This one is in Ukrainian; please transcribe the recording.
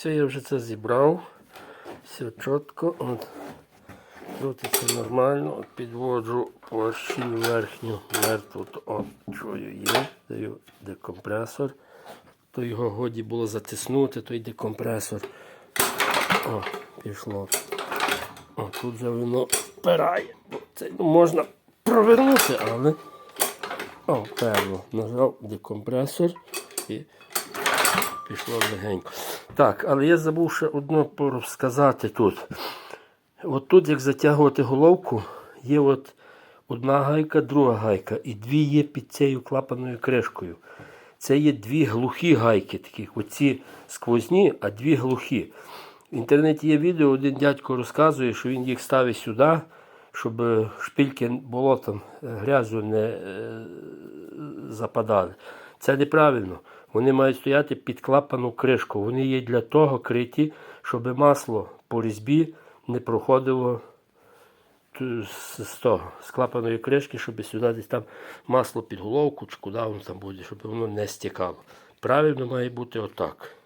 Все, я вже це зібрав. Все чітко. От. Крутиться нормально. От підводжу площину верхню, мертву, чую є. Даю декомпресор. То його годі було затиснути, той декомпресор. О, пішло. О, тут вже воно впирає. Це ну, можна провернути, але. О, певно. Нажав декомпресор і пішло легенько. Так, але я забув ще одно сказати тут. От тут, як затягувати головку, є от одна гайка, друга гайка, і дві є під цією клапаною кришкою. Це є дві глухі гайки, такі, оці сквозні, а дві глухі. В інтернеті є відео, один дядько розказує, що він їх ставить сюди, щоб е, шпильки болотом е, грязю не е, западали. Це неправильно. Вони мають стояти під клапану кришку. Вони є для того криті, щоб масло по різьбі не проходило з, того, з клапаної кришки, щоб сюди десь там масло під головку чи куди воно там буде, щоб воно не стікало. Правильно має бути отак.